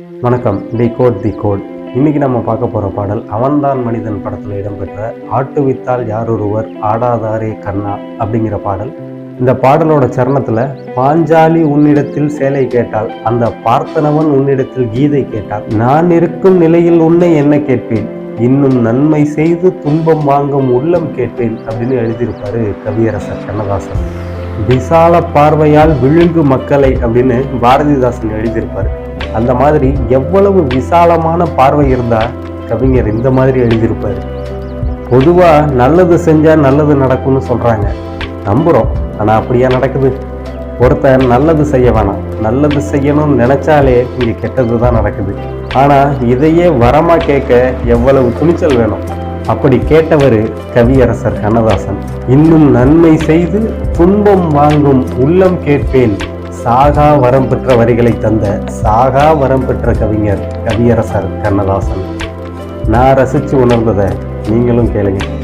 வணக்கம். The code the code. இன்னைக்கு நம்ம பார்க்க போற பாடல் அவன்தான் மனிதன் படத்தில் இடம்பெற்ற ஆட்டுவித்தால் யாரொருவர் ஆடாதாரே கண்ணா அப்படிங்கிற பாடல். இந்த பாடலோட சரணத்துல பாஞ்சாலி உன்னிடத்தில் சேலை கேட்டால் அந்த பார்த்தனவன் உன்னிடத்தில் கீதை கேட்டால் நான் இருக்கும் நிலையில் உன்னை என்ன கேட்பேன்? இன்னும் நன்மை செய்து துன்பம் வாங்கும் உள்ளம் கேட்பேன் அப்படின்னு எழுதியிருப்பாரு கவியரசர் கண்ணதாசன். விசால பார்வையால் விழுங்கு மக்களை அப்படின்னு பாரதிதாசன் எழுதியிருப்பாரு. அந்த மாதிரி எவ்வளவு விசாலமான பார்வை இருந்தால் கவிஞர் இந்த மாதிரி எழுதியிருப்பார். பொதுவாக நல்லது செஞ்சால் நல்லது நடக்கும்னு சொல்கிறாங்க நம்புகிறோம் ஆனால் அப்படியா நடக்குது? ஒருத்தன் நல்லது செய்ய வேணாம். நல்லது செய்யணும்னு நினச்சாலே இங்கே கெட்டது தான் நடக்குது. ஆனால் இதையே வரமாக கேட்க எவ்வளவு துணிச்சல் வேணும்? அப்படி கேட்டவர் கவியரசர் கண்ணதாசன். இன்னும் நன்மை செய்து துன்பம் வாங்கும் உள்ளம் கேட்பேன். சாகா வரம் பெற்ற வரிகளை தந்த சாகா வரம் பெற்ற கவிஞர் கவியரசர் கண்ணதாசன். நான் ரசித்து உணர்ந்ததை நீங்களும் கேளுங்கள்